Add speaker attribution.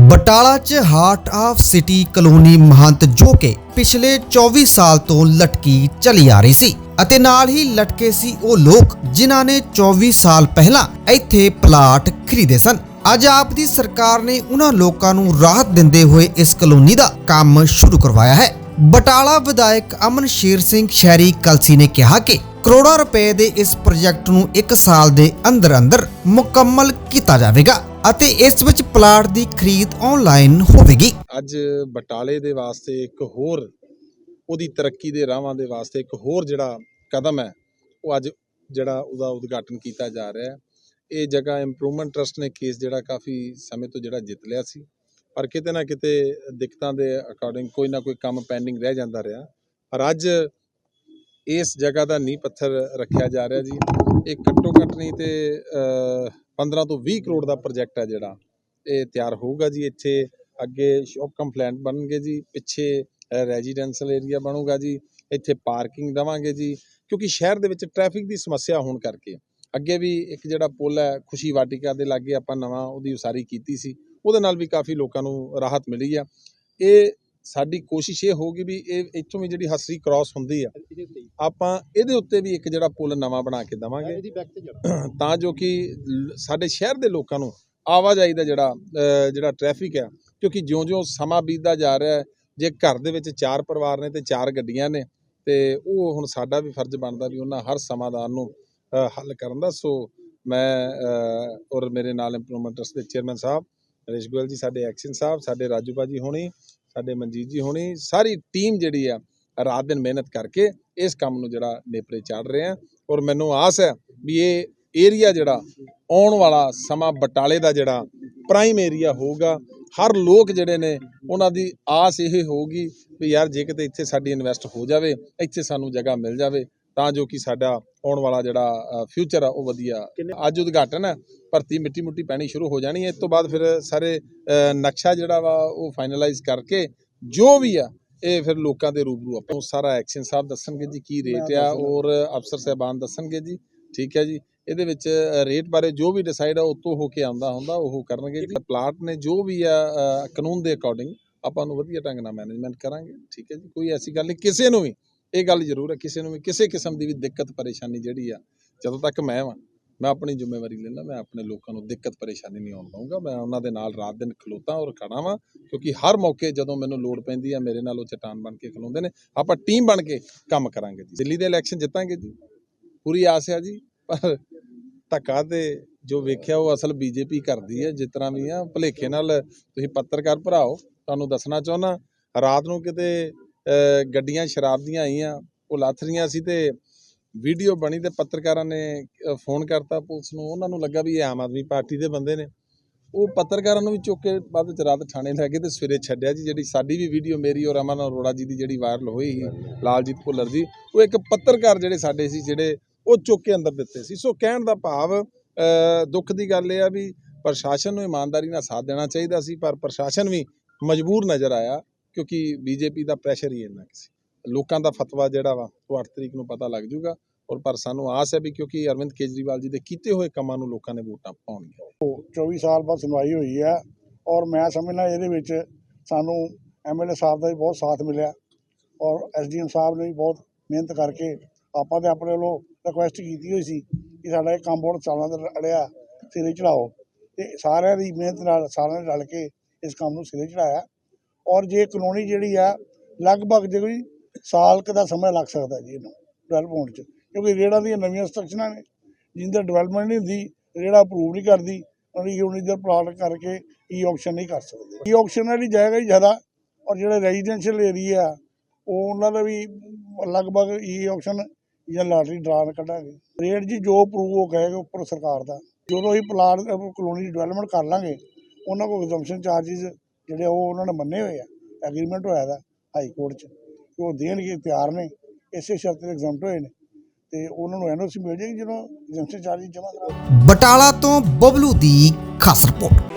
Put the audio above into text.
Speaker 1: ਬਟਾਲਾ 'ਚ heart of city colony ਮਹੰਤ ਜੋ ਕਿ ਪਿਛਲੇ 24 ਸਾਲ ਤੋਂ ਲਟਕੀ ਚਲੀ ਆ ਰਹੀ ਸੀ ਅਤੇ ਨਾਲ ਹੀ ਲਟਕੇ ਸੀ ਉਹ ਲੋਕ ਜਿਨ੍ਹਾਂ ਨੇ 24 ਸਾਲ ਪਹਿਲਾਂ ਇੱਥੇ ਪਲਾਟ ਖਰੀਦੇ ਸਨ। ਅੱਜ ਆਪ ਦੀ ਸਰਕਾਰ ਨੇ ਉਹਨਾਂ ਲੋਕਾਂ ਨੂੰ ਰਾਹਤ ਦਿੰਦੇ ਹੋਏ ਇਸ ਕਲੋਨੀ ਦਾ ਕੰਮ ਸ਼ੁਰੂ ਕਰਵਾਇਆ ਹੈ। ਬਟਾਲਾ ਵਿਧਾਇਕ ਅਮਨ ਸ਼ੇਰ ਸਿੰਘ ਸ਼ਹਿਰੀ ਕਲਸੀ ਨੇ ਕਿਹਾ ਕਿ ਕਰੋੜਾਂ ਰੁਪਏ ਦੇ ਇਸ ਪ੍ਰੋਜੈਕਟ ਨੂੰ 1 ਸਾਲ ਦੇ ਅੰਦਰ ਅੰਦਰ ਮੁਕੰਮਲ ਕੀਤਾ ਜਾਵੇਗਾ। ਅਤੇ ਇਸ ਵਿੱਚ ਪਲਾਟ ਦੀ ਖਰੀਦ ਆਨਲਾਈਨ ਹੋਵੇਗੀ।
Speaker 2: ਅੱਜ ਬਟਾਲੇ ਦੇ ਵਾਸਤੇ ਇੱਕ ਹੋਰ, ਉਹਦੀ ਤਰੱਕੀ ਦੇ ਰਾਹਾਂ ਦੇ ਵਾਸਤੇ ਇੱਕ ਹੋਰ ਜਿਹੜਾ ਕਦਮ ਹੈ, ਉਹ ਅੱਜ ਜਿਹੜਾ ਉਹਦਾ ਉਦਘਾਟਨ ਕੀਤਾ ਜਾ ਰਿਹਾ ਹੈ। ਇਹ ਜਗ੍ਹਾ ਇੰਪਰੂਵਮੈਂਟ ਟਰਸਟ ਨੇ ਕੇਸ ਜਿਹੜਾ ਕਾਫੀ ਸਮੇਂ ਤੋਂ ਜਿਹੜਾ ਜਿੱਤ ਲਿਆ ਸੀ। ਪਰ ਕਿਤੇ ਨਾ ਕਿਤੇ ਦਿੱਕਤਾਂ ਦੇ ਅਕੋਰਡਿੰਗ ਕੋਈ ਨਾ ਕੋਈ ਕੰਮ ਪੈਂਡਿੰਗ ਰਹਿ ਜਾਂਦਾ ਰਿਹਾ। ਪਰ ਅੱਜ ਇਸ ਜਗ੍ਹਾ ਦਾ ਨੀਂਹ ਪੱਥਰ ਰੱਖਿਆ ਜਾ ਰਿਹਾ ਜੀ। ਇਹ ਘੱਟੋ ਘੱਟ ਨਹੀਂ ਤੇ 15 ਤੋਂ 20 ਕਰੋੜ ਦਾ ਪ੍ਰੋਜੈਕਟ ਹੈ ਜਿਹੜਾ। ਇਹ ਤਿਆਰ ਹੋਊਗਾ ਜੀ ਇੱਥੇ। ਅੱਗੇ ਸ਼ੌਪ ਕੰਪਲੈਂਟ ਬਣਨਗੇ ਜੀ। ਪਿੱਛੇ ਰੈਜ਼ੀਡੈਂਸ਼ੀਅਲ ਏਰੀਆ ਬਣੂਗਾ ਜੀ। ਇੱਥੇ ਪਾਰਕਿੰਗ ਦਵਾਂਗੇ ਜੀ। ਕਿਉਂਕਿ ਸ਼ਹਿਰ ਦੇ ਵਿੱਚ ਟ੍ਰੈਫਿਕ ਦੀ ਸਮੱਸਿਆ ਹੋਣ ਕਰਕੇ। ਅੱਗੇ ਵੀ ਇੱਕ ਜਿਹੜਾ ਪੁਲ ਹੈ, ਖੁਸ਼ੀ ਵਾਟਿਕਾ ਦੇ ਲਾਗੇ ਆਪਾਂ ਨਵਾਂ ਉਹਦੀ ਉਸਾਰੀ ਕੀਤੀ ਸੀ। ਉਹਦੇ ਨਾਲ ਵੀ ਕਾਫੀ ਲੋਕਾਂ ਨੂੰ ਰਾਹਤ ਮਿਲੀ ਆ। ਇਹ ਸਾਡੀ ਕੋਸ਼ਿਸ਼ ਇਹ ਹੋਊਗੀ ਵੀ ਇਹ ਇੱਥੋਂ ਵੀ ਜਿਹੜੀ ਹਸਰੀ ਕ੍ਰਾਸ ਹੁੰਦੀ ਆ ਆਪਾਂ ਇਹਦੇ ਉੱਤੇ ਵੀ ਇੱਕ ਜਿਹੜਾ ਪੁਲ ਨਵਾਂ ਬਣਾ ਕੇ ਦਵਾਂਗੇ। ਤਾਂ ਜੋ ਕਿ ਸਾਡੇ ਸ਼ਹਿਰ ਦੇ ਲੋਕਾਂ ਨੂੰ ਆਵਾਜਾਈ ਦਾ ਜਿਹੜਾ ਜਿਹੜਾ ਟ੍ਰੈਫਿਕ ਹੈ ਕਿਉਂਕਿ ਜਿਉਂ-ਜਿਉਂ ਸਮਾਂ ਬੀਤਦਾ ਜਾ ਰਿਹਾ ਹੈ ਜੇ ਘਰ ਦੇ ਵਿੱਚ ਚਾਰ ਪਰਿਵਾਰ ਨੇ ਤੇ ਚਾਰ ਗੱਡੀਆਂ ਨੇ ਤੇ ਉਹ ਹੁਣ ਸਾਡਾ ਵੀ ਫਰਜ਼ ਬਣਦਾ ਵੀ ਉਹਨਾਂ ਹਰ ਸਮਾਧਾਨ ਨੂੰ ਹੱਲ ਕਰਨ ਦਾ। ਸੋ ਮੈਂ ਔਰ ਮੇਰੇ ਨਾਲ ਇੰਪਰੂਵਮੈਂਟ ਟਰਸਟ ਦੇ ਚੇਅਰਮੈਨ ਸਾਹਿਬ ਨਰੇਸ਼ ਗੋਇਲ ਜੀ ਸਾਡੇ ਐਕਸ਼ਨ ਸਾਹਿਬ ਸਾਡੇ ਰਾਜੂ ਬਾਜੀ ਹੋਣੀ ਸਾਡੇ ਮਨਜੀਤ ਜੀ ਹੋਣੀ, ਸਾਰੀ ਟੀਮ ਜਿਹੜੀ ਆ, ਰਾਤ ਦਿਨ ਮਿਹਨਤ ਕਰਕੇ ਇਸ ਕੰਮ ਨੂੰ ਜਿਹੜਾ ਨੇਪਰੇ ਚਾੜ ਰਹੇ ਆ ਔਰ ਮੈਨੂੰ ਆਸ ਹੈ ਵੀ ਇਹ ਏਰੀਆ ਜਿਹੜਾ ਆਉਣ ਵਾਲਾ ਸਮਾਂ ਬਟਾਲੇ ਦਾ ਜਿਹੜਾ ਪ੍ਰਾਈਮ ਏਰੀਆ ਹੋਊਗਾ, ਹਰ ਲੋਕ ਜਿਹੜੇ ਨੇ ਉਹਨਾਂ ਦੀ ਆਸ ਇਹ ਹੋਊਗੀ ਵੀ ਯਾਰ ਜੇ ਕਿਤੇ ਇੱਥੇ ਸਾਡੀ ਇਨਵੈਸਟ ਹੋ ਜਾਵੇ, ਇੱਥੇ ਸਾਨੂੰ ਜਗ੍ਹਾ ਮਿਲ ਜਾਵੇ ਤਾਂ ਜੋ ਕਿ ਸਾਡਾ ਆਉਣ ਵਾਲਾ ਜਿਹੜਾ ਫਿਊਚਰ ਆ ਉਹ ਵਧੀਆ ਅੱਜ ਉਦਘਾਟਨ ਹੈ ਭਰਤੀ ਮਿੱਟੀ ਮੁੱਟੀ ਪੈਣੀ ਸ਼ੁਰੂ ਹੋ ਜਾਣੀ ਹੈ। ਇਸ ਤੋਂ ਬਾਅਦ ਫਿਰ ਸਾਰੇ ਨਕਸ਼ਾ ਜਿਹੜਾ ਵਾ ਉਹ ਫਾਈਨਲਾਈਜ਼ ਕਰਕੇ ਜੋ ਵੀ ਆ ਇਹ ਫਿਰ ਲੋਕਾਂ ਦੇ ਰੂਬਰੂ ਆਪਾਂ ਸਾਰਾ ਐਕਸ਼ਨ ਸਾਹਿਬ ਦੱਸਣਗੇ ਜੀ ਕੀ ਰੇਟ ਆ ਔਰ ਅਫਸਰ ਸਾਹਿਬਾਨ ਦੱਸਣਗੇ ਜੀ ਠੀਕ ਹੈ ਜੀ। ਇਹਦੇ ਵਿੱਚ ਰੇਟ ਬਾਰੇ ਜੋ ਵੀ ਡਿਸਾਈਡ ਆ ਉਤੋਂ ਹੋ ਕੇ ਆਉਂਦਾ ਹੁੰਦਾ ਉਹ ਕਰਨਗੇ ਜੀ। ਪਲਾਟ ਨੇ ਜੋ ਵੀ ਆ ਕਾਨੂੰਨ ਦੇ ਅਕੋਰਡਿੰਗ ਆਪਾਂ ਨੂੰ ਵਧੀਆ ਢੰਗ ਨਾਲ ਮੈਨੇਜਮੈਂਟ ਕਰਾਂਗੇ ਠੀਕ ਹੈ ਜੀ। ਕੋਈ ਐਸੀ ਗੱਲ ਨਹੀਂ ਕਿਸੇ ਨੂੰ ਵੀ ਇਹ ਗੱਲ ਜ਼ਰੂਰ ਹੈ, ਕਿਸੇ ਨੂੰ ਵੀ, ਕਿਸੇ ਕਿਸਮ ਦੀ ਵੀ ਦਿੱਕਤ ਪਰੇਸ਼ਾਨੀ ਜਿਹੜੀ ਆ, ਜਦੋਂ ਤੱਕ ਮੈਂ ਵਾਂ, ਮੈਂ ਆਪਣੀ ਜ਼ਿੰਮੇਵਾਰੀ ਲੈਂਦਾ, ਮੈਂ ਆਪਣੇ ਲੋਕਾਂ ਨੂੰ ਦਿੱਕਤ ਪਰੇਸ਼ਾਨੀ ਨਹੀਂ ਆਉਣ ਦਊਂਗਾ, ਮੈਂ ਉਹਨਾਂ ਦੇ ਨਾਲ ਰਾਤ ਦਿਨ ਖਲੋਤਾ ਔਰ ਖੜਾ ਵਾਂ, ਕਿਉਂਕਿ ਹਰ ਮੌਕੇ ਜਦੋਂ ਮੈਨੂੰ ਲੋੜ ਪੈਂਦੀ ਆ, ਮੇਰੇ ਨਾਲ ਉਹ ਚਟਾਨ ਬਣ ਕੇ ਖਲੋਂਦੇ ਨੇ, ਆਪਾਂ ਟੀਮ ਬਣ ਕੇ ਕੰਮ ਕਰਾਂਗੇ ਜੀ। ਦਿੱਲੀ ਦੇ ਇਲੈਕਸ਼ਨ ਜਿੱਤਾਂਗੇ ਜੀ। ਪੂਰੀ ਆਸ ਹੈ ਜੀ, ਪਰ ਧੱਕਾ ਤੇ ਜੋ ਵੇਖਿਆ ਉਹ ਅਸਲ ਬੀਜੇਪੀ ਕਰਦੀ ਹੈ ਜਿਸ ਤਰ੍ਹਾਂ ਵੀ ਆ, ਭਲੇਖੇ ਨਾਲ ਤੁਸੀਂ ਪੱਤਰਕਾਰ ਭਰਾਓ, ਤੁਹਾਨੂੰ ਦੱਸਣਾ ਚਾਹੁੰਦਾ, ਰਾਤ ਨੂੰ ਕਿਤੇ ਗੱਡੀਆਂ ਸ਼ਰਾਬ ਦੀਆਂ ਆਈਆਂ, ਉਹ ਲੱਥ ਰਹੀਆਂ ਸੀ ਤੇ ਵੀਡੀਓ ਬਣੀ ਤੇ ਪੱਤਰਕਾਰਾਂ ਨੇ ਫੋਨ ਕਰਤਾ ਪੁਲਿਸ ਨੂੰ, ਉਹਨਾਂ ਨੂੰ ਲੱਗਾ ਵੀ ਇਹ ਆਮ ਆਦਮੀ ਪਾਰਟੀ ਦੇ ਬੰਦੇ ਨੇ। ਉਹ ਪੱਤਰਕਾਰਾਂ ਨੂੰ ਵੀ ਚੁੱਕ ਕੇ ਬਾਅਦ ਵਿੱਚ ਰਾਤ ਥਾਣੇ ਲੈ ਗਏ ਤੇ ਸਵੇਰੇ ਛੱਡਿਆ ਜੀ, ਜਿਹੜੀ ਸਾਡੀ ਵੀ ਵੀਡੀਓ ਮੇਰੀ ਔਰ ਅਮਨ ਅਰੋੜਾ ਜੀ ਦੀ ਜਿਹੜੀ ਵਾਇਰਲ ਹੋਈ ਸੀ, ਲਾਲਜੀਤ ਭੁੱਲਰ ਜੀ, ਉਹ ਇੱਕ ਪੱਤਰਕਾਰ ਜਿਹੜੇ ਸਾਡੇ ਸੀ, ਜਿਹੜੇ ਉਹ ਚੁੱਕ ਕੇ ਅੰਦਰ ਦਿੱਤੇ ਸੀ। ਸੋ ਕਹਿਣ ਦਾ ਭਾਵ ਦੁੱਖ ਦੀ ਗੱਲ ਇਹ ਆ ਵੀ ਪ੍ਰਸ਼ਾਸਨ ਨੂੰ ਇਮਾਨਦਾਰੀ ਨਾਲ ਸਾਥ ਦੇਣਾ ਚਾਹੀਦਾ ਸੀ, ਪਰ ਪ੍ਰਸ਼ਾਸਨ ਵੀ ਮਜਬੂਰ ਨਜ਼ਰ ਆਇਆ ਕਿਉਂਕਿ ਬੀਜੇਪੀ ਦਾ ਪ੍ਰੈਸ਼ਰ ਹੀ ਇੰਨਾ ਕੁ ਸੀ ਲੋਕਾਂ ਦਾ ਫਤਵਾ ਜਿਹੜਾ ਵਾ, ਉਹ 8 ਤਰੀਕ ਨੂੰ ਪਤਾ ਲੱਗ ਜਾਊਗਾ। ਔਰ ਪਰ ਸਾਨੂੰ ਆਸ ਹੈ ਵੀ ਕਿਉਂਕਿ ਅਰਵਿੰਦ ਕੇਜਰੀਵਾਲ ਜੀ ਦੇ ਕੀਤੇ ਹੋਏ ਕੰਮਾਂ ਨੂੰ ਲੋਕਾਂ ਨੇ ਵੋਟਾਂ ਪਾਉਣਗੀਆਂ।
Speaker 3: 24 ਸਾਲ ਬਾਅਦ ਸੁਣਵਾਈ ਹੋਈ ਹੈ ਔਰ ਮੈਂ ਸਮਝਣਾ ਇਹਦੇ ਵਿੱਚ ਸਾਨੂੰ ਐਮਐਲਏ ਸਾਹਿਬ ਦਾ ਵੀ ਬਹੁਤ ਸਾਥ ਮਿਲਿਆ ਔਰ ਐਸਡੀਐਮ ਸਾਹਿਬ ਨੇ ਵੀ ਬਹੁਤ ਮਿਹਨਤ ਕਰਕੇ ਆਪਾਂ ਤੇ ਆਪਣੇ ਵੱਲੋਂ ਰਿਕੁਐਸਟ ਕੀਤੀ ਹੋਈ ਸੀ ਕਿ ਸਾਡਾ ਇਹ ਕੰਮ ਬਹੁਤ ਸਾਲਾਂ ਦਾ ਅੜਿਆ ਸਿਰੇ ਚੜਾਓ ਤੇ ਸਾਰਿਆਂ ਦੀ ਮਿਹਨਤ ਨਾਲ ਸਾਰਿਆਂ ਨੇ ਰਲ ਕੇ ਇਸ ਕੰਮ ਨੂੰ ਸਿਰੇ ਚੜਾਇਆ ਔਰ ਜੇ ਕਲੋਨੀ ਜਿਹੜੀ ਆ, ਲਗਭਗ ਜੇ ਕੋਈ ਸਾਲ ਕ ਦਾ ਸਮਾਂ ਲੱਗ ਸਕਦਾ ਜੀ ਇਹਨੂੰ ਡਿਵੈਲਪ ਹੋਣ 'ਚ। ਕਿਉਂਕਿ ਰੇੜਾਂ ਦੀਆਂ ਨਵੀਆਂ ਸਟਰਕਚਰਾਂ ਨੇ, ਜਿੰਦਾ ਡਿਵੈਲਪਮੈਂਟ ਨਹੀਂ ਹੁੰਦੀ, ਰੇੜਾ ਅਪਰੂਵ ਨਹੀਂ ਕਰਦੀ ਉਹਦੀ ਯੂਨਿਟ ਦਾ ਪਲਾਟ ਕਰਕੇ e ਈ ਆਕਸ਼ਨ ਨਹੀਂ ਕਰ ਸਕਦੇ। e ਈ ਆਕਸ਼ਨ ਵਾਲੀ ਜਾਏਗਾ ਹੀ ਜ਼ਿਆਦਾ, ਔਰ ਜਿਹੜੇ ਰੈਜ਼ੀਡੈਂਸ਼ੀਅਲ ਏਰੀਆ ਉਹ ਉਹਨਾਂ ਦਾ ਵੀ ਲਗਭਗ e ਈ ਆਕਸ਼ਨ ਜਾਂ ਲਾਟਰੀ ਡਰਾਨ ਕੱਢਾਂਗੇ। ਰੇਟ ਜੀ ਜੋ ਅਪਰੂਵ ਹੋ ਕਹੇਗਾ ਉੱਪਰ ਸਰਕਾਰ ਦਾ, ਜਦੋਂ ਅਸੀਂ ਪਲਾਟ ਕਲੋਨੀ ਡਿਵੈਲਪਮੈਂਟ ਕਰ ਲਾਂਗੇ, ਉਹਨਾਂ ਕੋਲ ਐਗਜ਼ੰਪਸ਼ਨ ਚਾਰजेस ਜਿਹੜੇ ਉਹ ਉਹਨਾਂ ਨੇ ਮੰਨੇ ਹੋਏ ਆ ਐਗਰੀਮੈਂਟ ਹੋਇਆ ਦਾ ਹਾਈ ਕੋਰਟ 'ਚ ਕਿ ਉਹ ਦੇਣਗੇ, ਤਿਆਰ ਨੇ, ਇਸੇ ਸ਼ਰਤ ਤੇ ਐਗਜ਼ੈਂਪਟ ਹੋਏ ਨੇ, ਤੇ ਉਹਨਾਂ ਨੂੰ ਐਨਓਸੀ ਮਿਲ ਜਾਏਗੀ ਜਦੋਂ ਐਗਜ਼ੰਪਸ਼ਨ ਚਾਰजेस ਜਮ੍ਹਾਂ ਕਰਾ
Speaker 1: ਬਟਾਲਾ ਤੋਂ ਬਬਲੂ ਦੀ ਖਾਸ ਰਿਪੋਰਟ।